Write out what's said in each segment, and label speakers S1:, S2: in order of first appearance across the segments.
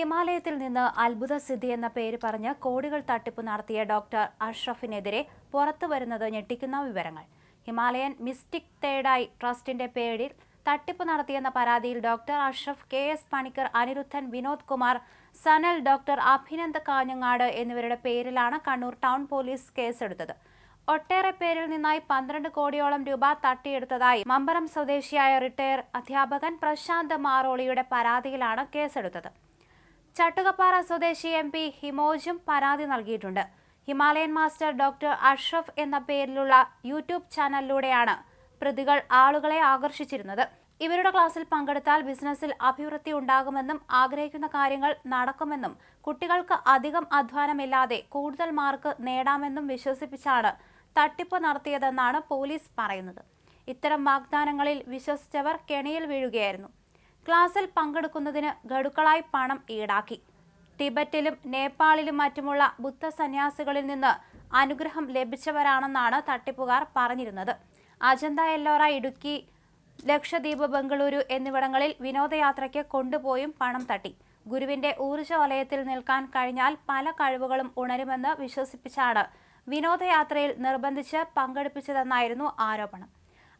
S1: ഹിമാലയത്തിൽ നിന്ന് അത്ഭുത സിദ്ധി എന്ന പേര് പറഞ്ഞ് കോടികൾ തട്ടിപ്പ് നടത്തിയ ഡോക്ടർ അഷ്റഫിനെതിരെ പുറത്തു വരുന്നത് ഞെട്ടിക്കുന്ന വിവരങ്ങൾ. ഹിമാലയൻ മിസ്റ്റിക് തേഡായി ട്രസ്റ്റിന്റെ പേരിൽ തട്ടിപ്പ് നടത്തിയെന്ന പരാതിയിൽ doctor Ashraf K S Panicker Aniruddhan Vinod Kumar Sanal doctor Abhinand Kanhangad എന്നിവരുടെ പേരിലാണ് കണ്ണൂർ ടൗൺ പോലീസ് കേസെടുത്തത്. ഒട്ടേറെ പേരിൽ നിന്നായി പന്ത്രണ്ട് കോടിയോളം രൂപ തട്ടിയെടുത്തതായി മമ്പറം സ്വദേശിയായ റിട്ടയർ അധ്യാപകൻ പ്രശാന്ത് മാറോളിയുടെ പരാതിയിലാണ് കേസെടുത്തത്. ചട്ടുകപ്പാറ സ്വദേശി എം പി ഹിമോജും പരാതി നൽകിയിട്ടുണ്ട്. ഹിമാലയൻ മാസ്റ്റർ ഡോക്ടർ അഷ്റഫ് എന്ന പേരിലുള്ള യൂട്യൂബ് ചാനലിലൂടെയാണ് പ്രതികൾ ആളുകളെ ആകർഷിച്ചിരുന്നത്. ഇവരുടെ ക്ലാസ്സിൽ പങ്കെടുത്താൽ ബിസിനസ്സിൽ അഭിവൃദ്ധി ഉണ്ടാകുമെന്നും ആഗ്രഹിക്കുന്ന കാര്യങ്ങൾ നടക്കുമെന്നും കുട്ടികൾക്ക് അധികം അധ്വാനമില്ലാതെ കൂടുതൽ മാർക്ക് നേടാമെന്നും വിശ്വസിപ്പിച്ചാണ് തട്ടിപ്പ് നടത്തിയതെന്നാണ് പോലീസ് പറയുന്നത്. ഇത്തരം വാഗ്ദാനങ്ങളിൽ വിശ്വസിച്ചവർ കെണിയിൽ വീഴുകയായിരുന്നു. ക്ലാസ്സിൽ പങ്കെടുക്കുന്നതിന് ഗഡുക്കളായി പണം ഈടാക്കി. ടിബറ്റിലും നേപ്പാളിലും മറ്റുമുള്ള ബുദ്ധ സന്യാസികളിൽ നിന്ന് അനുഗ്രഹം ലഭിച്ചവരാണെന്നാണ് തട്ടിപ്പുകാർ പറഞ്ഞിരുന്നത്. അജന്ത എല്ലോറ ഇടുക്കി ലക്ഷദ്വീപ് ബംഗളൂരു എന്നിവിടങ്ങളിൽ വിനോദയാത്രയ്ക്ക് കൊണ്ടുപോയും പണം തട്ടി. ഗുരുവിന്റെ ഊർജ വലയത്തിൽ നിൽക്കാൻ കഴിഞ്ഞാൽ പല കഴിവുകളും ഉണരുമെന്ന് വിശ്വസിപ്പിച്ചാണ് വിനോദയാത്രയിൽ നിർബന്ധിച്ച് പങ്കെടുപ്പിച്ചതെന്നായിരുന്നു ആരോപണം.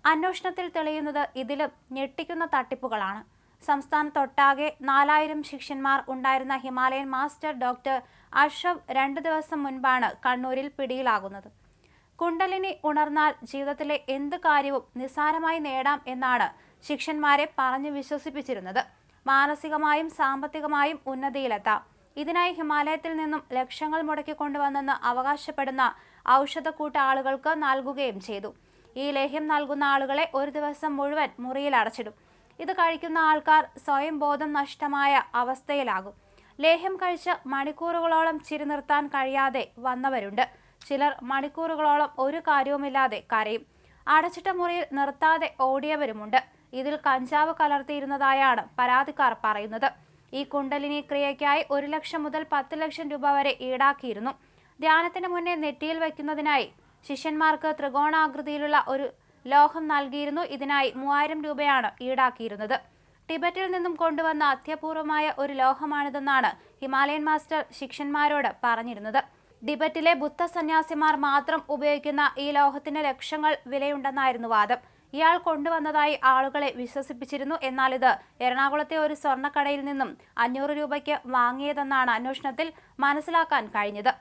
S1: അന്വേഷണത്തിൽ തെളിയുന്നത് ഇതിലും ഞെട്ടിക്കുന്ന തട്ടിപ്പുകളാണ്. സംസ്ഥാനത്തൊട്ടാകെ നാലായിരം ശിഷ്യന്മാർ ഉണ്ടായിരുന്ന ഹിമാലയൻ മാസ്റ്റർ ഡോക്ടർ അഷവ് രണ്ടു ദിവസം മുൻപാണ് കണ്ണൂരിൽ പിടിയിലാകുന്നത്. കുണ്ടലിനി ഉണർന്നാൽ ജീവിതത്തിലെ എന്ത് കാര്യവും നിസ്സാരമായി നേടാം എന്നാണ് ശിഷ്യന്മാരെ പറഞ്ഞു വിശ്വസിപ്പിച്ചിരുന്നത്. മാനസികമായും സാമ്പത്തികമായും ഉന്നതിയിലെത്താം. ഇതിനായി ഹിമാലയത്തിൽ നിന്നും ലക്ഷങ്ങൾ മുടക്കി കൊണ്ടുവന്നെന്ന് അവകാശപ്പെടുന്ന ഔഷധക്കൂട്ട ആളുകൾക്ക് നൽകുകയും ചെയ്തു. ഈ ലേഹ്യം നൽകുന്ന ആളുകളെ ഒരു ദിവസം മുഴുവൻ മുറിയിൽ അടച്ചിടും. ഇത് കഴിക്കുന്ന ആൾക്കാർ സ്വയം ബോധം നഷ്ടമായ അവസ്ഥയിലാകും. ലേഹ്യം കഴിച്ച് മണിക്കൂറുകളോളം ചിരി നിർത്താൻ കഴിയാതെ വന്നവരുണ്ട്. ചിലർ മണിക്കൂറുകളോളം ഒരു കാര്യവുമില്ലാതെ കരയും. അടച്ചിട്ട മുറിയിൽ നിർത്താതെ ഓടിയവരുമുണ്ട്. ഇതിൽ കഞ്ചാവ് കലർത്തിയിരുന്നതായാണ് പരാതിക്കാർ പറയുന്നത്. ഈ കുണ്ടലിനി ക്രിയയ്ക്കായി ഒരു ലക്ഷം മുതൽ പത്ത് ലക്ഷം രൂപ വരെ ഈടാക്കിയിരുന്നു. ധ്യാനത്തിന് മുന്നേ നെറ്റിയിൽ വയ്ക്കുന്നതിനായി ശിഷ്യന്മാർക്ക് ത്രികോണാകൃതിയിലുള്ള ഒരു ലോഹം നൽകിയിരുന്നു. ഇതിനായി മൂവായിരം രൂപയാണ് ഈടാക്കിയിരുന്നത്. ടിബറ്റിൽ നിന്നും കൊണ്ടുവന്ന അത്യപൂർവമായ ഒരു ലോഹമാണിതെന്നാണ് ഹിമാലയൻ മാസ്റ്റർ ശിക്ഷന്മാരോട് പറഞ്ഞിരുന്നത്. ടിബറ്റിലെ ബുദ്ധ സന്യാസിമാർ മാത്രം ഉപയോഗിക്കുന്ന ഈ ലോഹത്തിന് ലക്ഷങ്ങൾ വിലയുണ്ടെന്നായിരുന്നു വാദം. ഇയാൾ കൊണ്ടുവന്നതായി ആളുകളെ വിശ്വസിപ്പിച്ചിരുന്നു. എന്നാൽ ഇത് എറണാകുളത്തെ ഒരു സ്വർണക്കടയിൽ നിന്നും അഞ്ഞൂറ് രൂപയ്ക്ക് വാങ്ങിയതെന്നാണ് അന്വേഷണത്തിൽ മനസ്സിലാക്കാൻ കഴിഞ്ഞത്.